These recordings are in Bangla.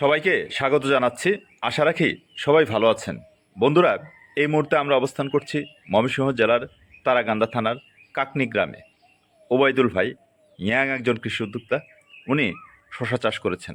সবাইকে স্বাগত জানাচ্ছি। আশা রাখি সবাই ভালো আছেন। বন্ধুরা, এই মুহূর্তে আমরা অবস্থান করছি ময়মনসিংহ জেলার তারাগান্দা থানার কাকনি গ্রামে। ওবায়দুল ভাই ইয়াং একজন কৃষি উদ্যোক্তা, উনি শশা চাষ করেছেন।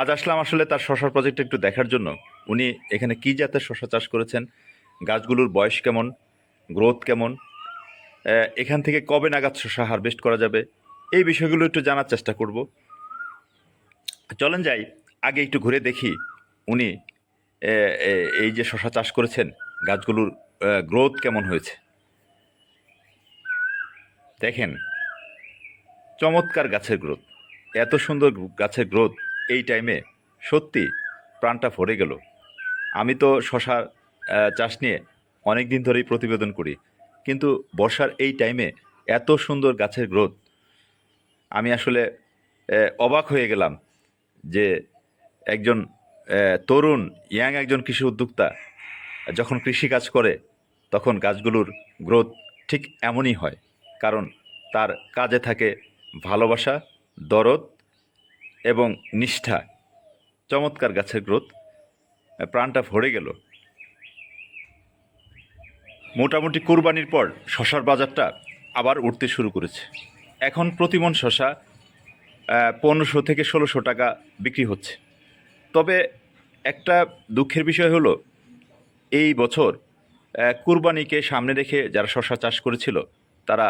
আজ আসলাম আসলে তার শশার প্রজেক্ট একটু দেখার জন্য। উনি এখানে কী জাতের শশা চাষ করেছেন, গাছগুলোর বয়স কেমন গ্রোথ কেমন এখান থেকে কবে নাগাদ শশা হারভেস্ট করা যাবে, এই বিষয়গুলো একটু জানার চেষ্টা করব। চলেন যাই আগে একটু ঘুরে দেখি। উনি এই যে শশা চাষ করেছেন, গাছগুলোর গ্রোথ কেমন হয়েছে? দেখেন, চমৎকার গাছের গ্রোথ এত সুন্দর গাছের গ্রোথ এই টাইমে সত্যি প্রাণটা ভরে গেল। আমি তো শশা চাষ নিয়ে অনেক দিন ধরেই প্রতিবেদন করি, কিন্তু বর্ষার এই টাইমে এত সুন্দর গাছের গ্রোথ আমি আসলে অবাক হয়ে গেলাম যে একজন তরুণ, ইয়াং একজন কৃষি উদ্যোক্তা, যখন কৃষি কাজ করে, তখন গাছগুলোর গ্রোথ ঠিক এমনই হয়। কারণ তার কাজে থাকে ভালোবাসা, দরদ এবং নিষ্ঠা। চমৎকার গাছের গ্রোথ। প্রাণটা ভরে গেল। মোটামুটি কোরবানির পর শশার বাজারটা আবার উঠতে শুরু করেছে। এখন প্রতিমন শশা পনেরোশো থেকে ষোলোশো টাকা বিক্রি হচ্ছে। তবে একটা দুঃখের বিষয় হলো, এই বছর কুরবানিকে সামনে রেখে যারা শশা চাষ করেছিল, তারা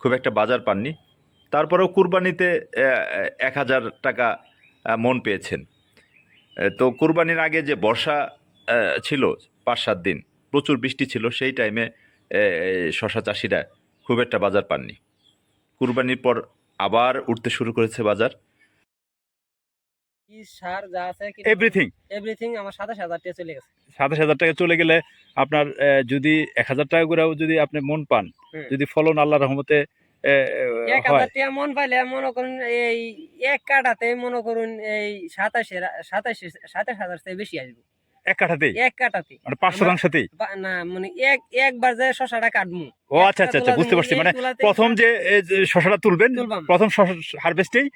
খুব একটা বাজার পাননি। তারপরেও কুরবানিতে এক হাজার টাকা মন পেয়েছেন। তো কুরবানির আগে যে বর্ষা ছিল পাঁচ সাত দিন, প্রচুর বৃষ্টি ছিল, সেই টাইমে শশা চাষিরা খুব একটা বাজার পাননি। কুরবানির পর আবার উঠতে শুরু করেছে বাজার। কি সার যা আছে এভরিথিং এভরিথিং আমার সাতাশ হাজার টাকা চলে গেছে। সাতাশ হাজার টাকা চলে গেলে আপনার যদি এক হাজার টাকা করেও যদি আপনি মন পান যদি ফলন আল্লাহ রহমতে এক হাজার টাকা মন পাইলে মনে করুন এই এক কাটাতে মনে করুন এই সাতাশে সাতাশ সাতাশ হাজার থেকে বেশি আসবে। এক কাঠাতেই? এক কাটাতে মানে পাঁচ শতাংশতেই না মানে এক একবার যে শশাটা কাটবো। ও আচ্ছা আচ্ছা আচ্ছা বুঝতে পারছি। মানে প্রথম যে শশাটা তুলবেন প্রথম হারভেস্টেই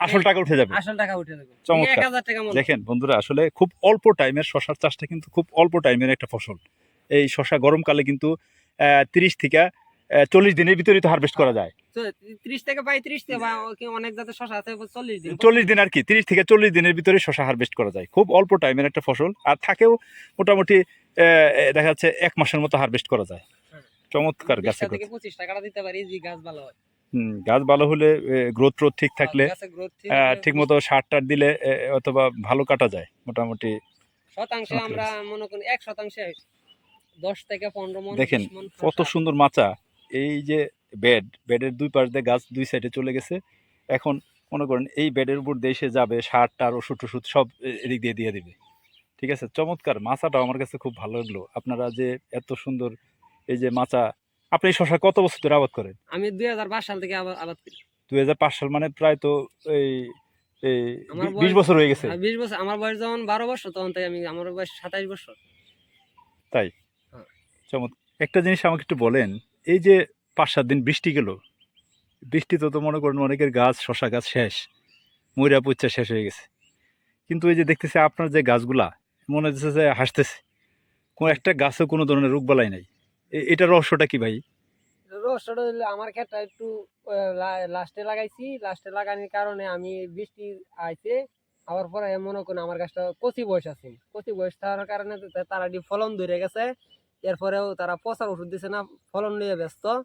আসল টাকা উঠে যাবে। আসল টাকা উঠে দেবো চমৎকার। মন দেখেন বন্ধুরা আসলে খুব অল্প টাইমের শশার চাষটা কিন্তু খুব অল্প টাইমের একটা ফসল। এই শশা গরমকালে কিন্তু তিরিশ থেকে চল্লিশ দিনের ভিতরেই তো হারভেস্ট করা যায়। ত্রিশ থেকে অনেক জাতের শশা আছে চল্লিশ দিন। আর কি তিরিশ থেকে চল্লিশ দিনের ভিতরে শশা হারভেস্ট করা যায়। খুব অল্প টাইমের একটা ফসল আর থাকেও মোটামুটি আহ, দেখা যাচ্ছে এক মাসের মতো হারভেস্ট করা যায়। হ্যাঁ। চমৎকার গাছে থেকে পঁচিশ টাকাটা দিতে পারি গাছ ভালো হয়। গাছ ভালো হলে গ্রোথ ট্রোথ ঠিক থাকলে আহ, থাকলে ঠিক মতো সার টার দিলে অথবা ভালো কাটা যায় মোটামুটি। শতাংশে. আমরা মনে করি এক শতাংশে দশ থেকে পনেরো মন দেখেন, কত সুন্দর মাচা। এই যে বেড বেডের দুই পাশ দিয়ে গাছ দুই সাইডে চলে গেছে। এখন মনে করেন এই বেডের উপর দিয়ে এসে যাবে সার টার ওষুধ টষুধ সব এদিক দিয়ে দিয়ে দিবে। ঠিক আছে? চমৎকার। মাচাটা আমার কাছে খুব ভালো লাগল। আপনারা যে এত সুন্দর এই যে মাচা আপনি এই শশা কত বছর ধরে আবাদ করেন? আমি দুই হাজার পাঁচ সাল থেকে আবাদ করি। দুই হাজার পাঁচ সাল মানে প্রায় তো এই এই বিশ বছর হয়ে গেছে। বিশ বছর। আমার বয়স যখন বারো বছর তখন থেকে আমি আমার বয়স সাতাইশ বছর। চমৎকার একটা জিনিস আমাকে একটু বলেন এই যে পাঁচ সাত দিন বৃষ্টি গেল বৃষ্টিতে তো তো মনে করেন অনেকের গাছ শশা গাছ শেষ ময়রা পুচ্ছা শেষ হয়ে গেছে। কিন্তু এই যে দেখতেছি আপনার যে গাছগুলা মনে হচ্ছে যে হাসতেছে। কোনো একটা গাছে কোনো ধরনের রোগ বালাই নাই। এ- এটার রহস্যটা কি ভাই? রোস্টার হইলে আমার ক্ষেত্রে একটু লাস্টে লাগাইছি। লাস্টে লাগানোর কারণে আমি বৃষ্টি আইছে। আবার পরে মনে করুন আমার গাছটা কচি বয়স আছে। কচি বয়স থাকার কারণে তারা ফলন ধরে গেছে। এরপরেও তারা পচার ওষুধ দিছে না ফলন নিয়ে ব্যস্ত।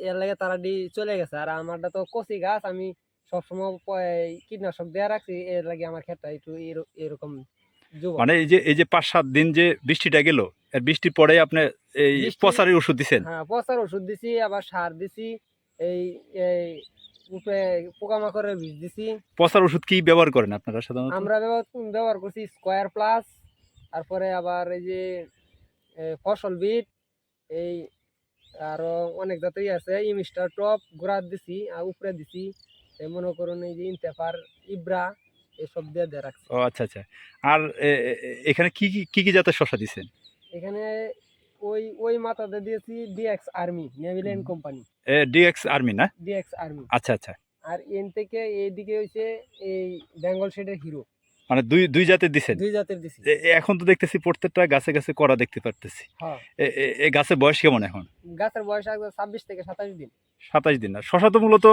এর লাগে তারা ডি চলে গেছে। আর আমারটা তো কচি গাছ আমি সবসময় কীটনাশক দেওয়া রাখছি। এর লাগে আমার ক্ষেত্রে একটু এর- এরকম মানে এই যে এই যে পাঁচ সাত দিন যে বৃষ্টিটা গেল বৃষ্টির পরে আপনি এই পচারের ওষুধ দিছেন? হ্যাঁ পচার ওষুধ দিছি আবার সার দিছি এই এই উপরে পোকামাকড়ের বীজ দিছি। পচার ওষুধ কি ব্যবহার করেন আপনারা সাধারণত? আমরা ব্যবহার ব্যবহার করছি স্কোয়ার প্লাস তারপরে আবার এই যে ফসল বিট এই আরও অনেক জাতীয় আছে ইমিস্টার টপ গোড়াত দিছি আর উপরে দিছি এই মনে করুন এই যে ইনতেফার ইব্রা এসব দিয়ে দিয়ে রাখছি। ও আচ্ছা আচ্ছা। আর এখানে কি কি কি কি জাতের শশা দিছেন? এখানে ওই ওই মাথাতে দিয়েছি ডিএক্স আর্মি নেভিলেন হুম। কোম্পানি ডিএক্স আর্মি না? ডিএক্স আর্মি আচ্ছা আচ্ছা। আর এন থেকে এইদিকে হচ্ছে এই বেঙ্গল শেডের হিরো মানে দুই দুই জাতের দিছেন? দুই জাতের দিছি। এ- এ- এখন তো দেখতেছি প্রত্যেকটা গাছে গাছে করা দেখতে পারতেছি। হ্যাঁ। এ- এ- এ গাছের বয়স কেমন এখন? গাছের বয়স একদম ছাব্বিশ থেকে সাতাশ দিন। সাতাশ দিন না? শশা তো মূলত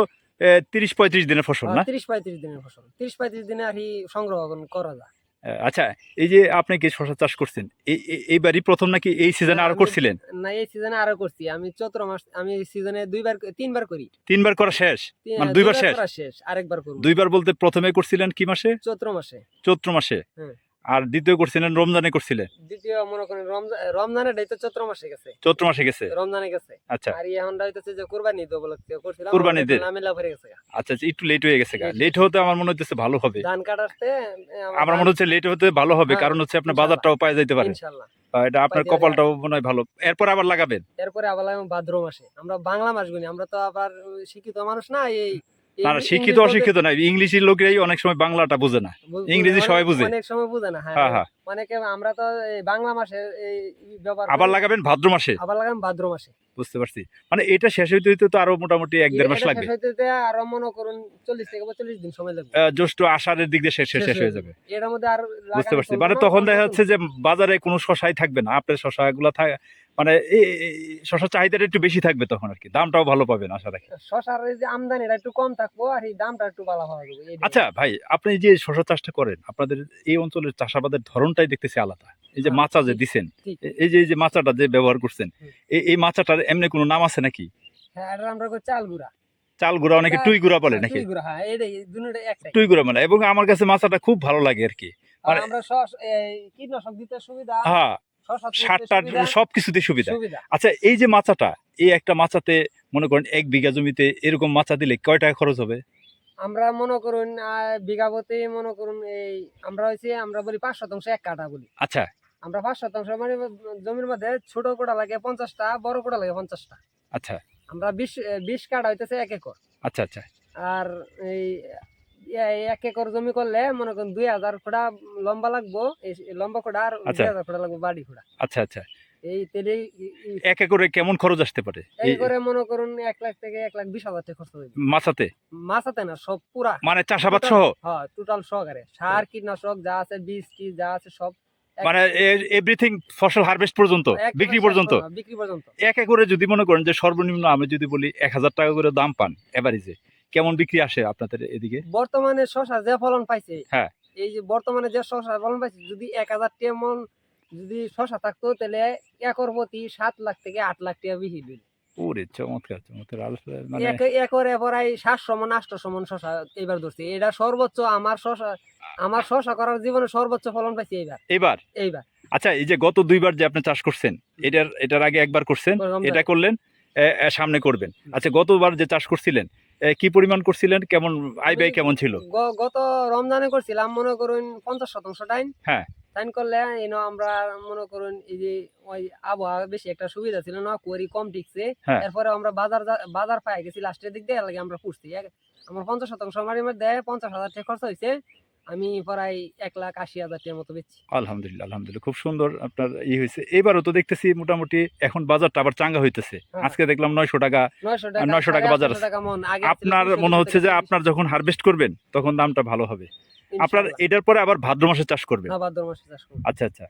তিরিশ পঁয়ত্রিশ দিনের ফসল না? তিরিশ পঁয়ত্রিশ দিনের ফসল। তিরিশ পঁয়ত্রিশ দিনে আর কি সংগ্রহ করা যায়। এ, আচ্ছা এই যে আপনি কি শশা চাষ করছেন? এই এই- এইবারই প্রথম নাকি এই সিজনে আরও করছিলেন? না এই সিজনে আরও করছি। আমি চৈত্র মাস আমি এই সিজনে দুইবার তিনবার করি। তিনবার করা শেষ? মানে দুইবার শেষ? শেষ আরেকবার করব। দুইবার বলতে প্রথমে করছিলেন কি মাসে? চৈত্র মাসে। চৈত্র মাসে? হ্যাঁ। আর দ্বিতীয় করছিলেন রমজানে করছিলেন দ্বিতীয় মনে করেন রমজান রমজানের তো চৈত্র মাসে গেছে। চৈত্র মাসে গেছে? রমজানে গেছে। আচ্ছা। আর হইতেছে যে কুরবানি ঈদ উপলক্ষে করছিলাম। কুরবানি ঈদে? নামেলা ভরে গেছে আচ্ছা আচ্ছা, একটু লেট হয়ে গেছে লেট হতে আমার মনে হচ্ছে ভালো হবে। ধান কাটাতে আমার মনে হচ্ছে লেট হতে ভালো হবে হ্যাঁ, কারণ হচ্ছে আপনার বাজারটাও পাওয়া যাইতে পারে। ইনশাআল্লাহ এটা আপনার কপালটাও মনে হয় ভালো। এরপর আবার লাগাবেন? এরপরে আবার লাগবে ভাদ্র মাসে। আমরা বাংলা মাস গুনি আমরা তো আবার শিক্ষিত মানুষ না এই না না, শিক্ষিত অশিক্ষিত ইংলিশের লোকেরাই অনেক সময় বাংলাটা বোঝে না। ইংরেজি সবাই বুঝে। অনেক সময় বুঝে না হ্যাঁ। হ্যাঁ হ্যাঁ। অনেকে আমরা তো বাংলা মাসে এই ব্যবহার আবার লাগাবেন ভাদ্র মাসে? আবার লাগাম ভাদ্র মাসে। বুঝতে পারছি। মানে এটা শেষ হইতে হইতে তো আরও মোটামুটি এক দেড় মাস লাগবে। আরও মনে করুন চল্লিশ থেকে চল্লিশ দিন সময় লাগবে। জ্যৈষ্ঠ আষাঢ়ের দিক দিয়ে শেষ শেষ হয়ে যাবে। এটার মধ্যে আর বুঝতে পারছি। মানে তখন দেখা যাচ্ছে যে বাজারে কোনো শশাই থাকবে না। আপনার শশা গুলা থাকে মানে এই চাহিদাটা একটু বেশি থাকবে তখন আর কি। দামটাও ভালো পাবেন আশা রাখি। শশার যে আমদানিটা একটু কম থাকব আর এই দামটা একটু ভালো যাবে আচ্ছা ভাই আপনি যে শশা চাষটা করেন আপনাদের এই অঞ্চলের চাষাবাদের ধরনটাই দেখতেছি আলাদা। এই যে হ্যাঁ, মাচা যে দিছেন এই যে এই যে মাচাটা যে ব্যবহার করছেন এই এই মাচাটার এমনি কোনো নাম আছে নাকি? হ্যাঁ এটা আমরা চাল গুড়া চাল গুঁড়া অনেকে টুই গুঁড়া বলে নাকি? হ্যাঁ একটাই টুই গুঁড়া মানে এবং আমার কাছে মাচাটা খুব ভালো লাগে আর কি। মানে- আমরা কীটনাশক দিতে সুবিধা। হ্যাঁ সারটা সুবিধা, সবকিছুতে সুবিধা। সুবিধা। আচ্ছা এই যে মাচাটা এই একটা মাচাতে মনে করেন এক বিঘা জমিতে এরকম মাচা দিলে কয় টাকা খরচ হবে? আমরা মনে করুন বিঘা প্রতি মনে করুন এই আমরা হইছে আমরা বলি পাঁচ শতাংশ এক কাটা বলি। আচ্ছা। আমরা পাঁচ শতাংশ মানে জমির মধ্যে ছোট কোটা লাগে পঞ্চাশটা বড় কোটা লাগে পঞ্চাশটা। আচ্ছা। আমরা বিশ বিশ কাটা হইতেছে এক একর। আচ্ছা আচ্ছা। আর এই এক একর জমি করলে মনে করুন দুই হাজার খোড়া লম্বা লাগবো। লম্বা খোড়া আর আচ্ছা। দুই হাজার খোড়া লাগবো বাড়ি খোড়া আচ্ছা আচ্ছা। এই তেলে এক একরে কেমন খরচ আসতে পারে? এই করে মনে করুন এক লাখ থেকে এক লাখ বিশ হাজার টাকা খরচ মাছাতে? না সব পুরা। মানে চাষাবাদ সহ? হ্যাঁ টোটাল সহকারে। সার কীটনাশক যা আছে বীজ টিজ যা আছে সব মানে এভরিথিং ফসল হারভেস্ট পর্যন্ত? বিক্রি পর্যন্ত? হ্যাঁ, বিক্রি পর্যন্ত। এক একরে যদি মনে করেন যে সর্বনিম্ন আমি যদি বলি এক হাজার টাকা করে দাম পান এভারেজে কেমন বিক্রি আসে আপনাদের এদিকে? বর্তমানে শশা যে ফলন পাইছে হ্যাঁ। এই যে বর্তমানে যে শশা ফলন পাইছে যদি এক হাজার টাকা মন যদি শশা থাকতো তাহলে একর প্রতি সাত লাখ থেকে আট লাখ টাকা বিক্রি দিল ওরে চমৎকার চমৎকার। মানে একরে প্রায় মন মন শশা এবার ধরছি। এটা সর্বোচ্চ আমার শশা আমার শশা করার জীবনে সর্বোচ্চ ফলন পাইছি এইবার। এবার এইবার। আচ্ছা এই যে গত দুইবার যে আপনি চাষ করছেন এটার এটার আগে একবার করছেন এটা করলেন সামনে করবেন। আচ্ছা গতবার যে চাষ করছিলেন কি পরিমাণ করছিলেন? কেমন আয় ব্যয় কেমন ছিল? গত রমজানে করছিলাম মনে করুন পঞ্চাশ শতাংশ টাইম। হ্যাঁ। টাইম করলে এনো আমরা মনে করুন এই যে ওই আবহাওয়া বেশি একটা সুবিধা ছিল না কুয়ারি কম টিকছে। হ্যাঁ। এরপরে আমরা বাজার বাজার পাই গেছি লাস্টের দিক দিয়ে লাগে আমরা পুষছি। আমার পঞ্চাশ শতাংশ আমার মধ্যে পঞ্চাশ হাজার টাকা খরচ হয়েছে। আমি প্রায় এক লাখ আশি হাজার টাকার মতো বেচছি। আলহামদুলিল্লাহ আলহামদুলিল্লাহ। খুব সুন্দর আপনার ই হয়েছে। এবারও তো দেখতেছি মোটামুটি এখন বাজারটা আবার চাঙ্গা হইতেছে। হ্যাঁ। আজকে দেখলাম নয়শো টাকা নয়শো টাকা 900 টাকা সাড়ে বাজার আপনার মনে হচ্ছে যে আপনার যখন হারভেস্ট করবেন তখন দামটা ভালো হবে। আপনার এটার পরে আবার ভাদ্র মাসে চাষ করবেন? হ্যাঁ, ভাদ্র মাসে চাষ করবেন আচ্ছা আচ্ছা।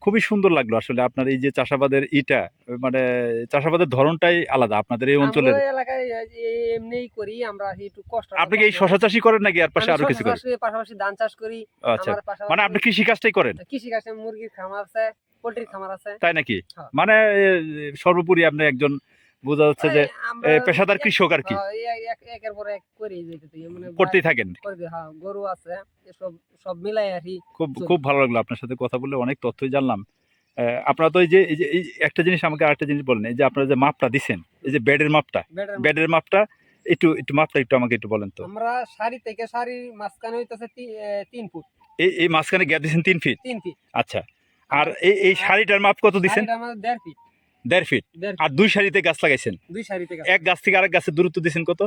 খুবই সুন্দর লাগল আসলে আপনার এই যে চাষাবাদের ইটা মানে চাষাবাদের ধরনটাই আলাদা আপনাদের এই অঞ্চলের। এলাকায় এমনিই করি আমরা একটু কষ্ট আপনি কি এই শশা চাষই করেন নাকি আর পাশে আরও কিছু করেন? পাশাপাশি ধান চাষ করি আচ্ছা মানে আপনি কৃষি কাজটাই করেন? কৃষি কাজে মুরগির খামার আছে পোল্ট্রির খামার আছে। তাই নাকি? হ্যাঁ। মানে সর্বোপরি আপনি একজন বোঝা যাচ্ছে যে পেশাদার কৃষক আর কি। এই একের পর এক করি মানে করতেই থাকেন। হ্যাঁ গরু আছে সব মিলাই আর খুব খুব ভালো লাগল আপনার সাথে কথা বলে অনেক তথ্যই জানলাম। আপনারা তো এই যে এই একটা জিনিস আমাকে আরেকটা জিনিস বলেন এই যে আপনারা যে মাপটা দিছেন এই যে বেডের মাপটা বেডের মাপটা একটু একটু মাপটা একটু আমাকে একটু বলেন তো। আমরা সারি থেকে সারির মাঝখানে হইতেছে তিন ফুট। এই এই মাঝখানে গ্যাপ দিছেন তিন ফিট? তিন ফিট। আচ্ছা আর এই এই শাড়িটার মাপ কত দিছেন? আমাদের দেড় ফিট। দেড় ফিট আর দুই শাড়িতে গাছ লাগাইছেন? দুই সারি থেকে এক গাছ থেকে আরেক গাছের দূরত্ব দিছেন কত?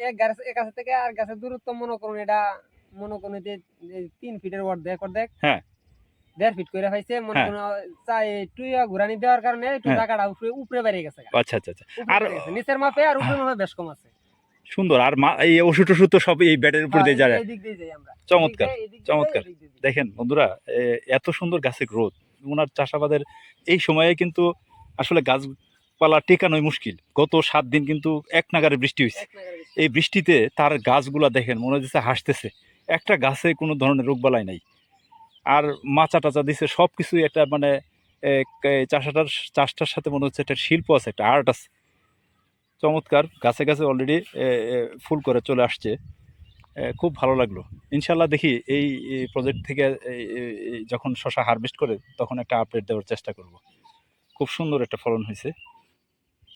এক গাছ এক গাছ থেকে আর গাছের দূরত্ব মনে করুন এটা মনে করুন যে তিন ফিটের অর্ধেক অর্ধেক। হ্যাঁ। দেড় ফিট করে হয়েছে মনে হ্যাঁ। করুন চাই টুইয়া ঘুরানি দেওয়ার কারণে একটু হ্যাঁ। জায়গাটা উপরে উপরে বেড়ে গেছে আচ্ছা আচ্ছা আচ্ছা। আর- নিচের মাপে আর উপরের মাপে বেশ কম আছে। সুন্দর। আর মা এই ওষুধ টষুধ তো সব এই বেডের উপর দিয়ে যায়। হ্যাঁ, চমৎকার, চমৎকার। দেখেন বন্ধুরা এত সুন্দর গাছের গ্রোথ ওনার চাষাবাদের এই সময়ে কিন্তু আসলে গাছপালা টেকানোই মুশকিল। গত সাত দিন কিন্তু এক নাগারে বৃষ্টি হয়েছে। এই বৃষ্টিতে তার গাছগুলা দেখেন মনে হচ্ছে হাসতেছে। একটা গাছে কোনো ধরনের রোগবালাই নাই। আর মাচা টাচা দিছে সব কিছুই একটা মানে চাষাটার চাষটার সাথে মনে হচ্ছে একটা শিল্প আছে একটা আর্ট আছে। চমৎকার গাছে গাছে অলরেডি ফুল করে চলে আসছে। খুব ভালো লাগল। ইনশাল্লাহ দেখি এই প্রজেক্ট থেকে যখন শশা হারভেস্ট করে তখন একটা আপডেট দেওয়ার চেষ্টা করব। খুব সুন্দর একটা ফলন হয়েছে।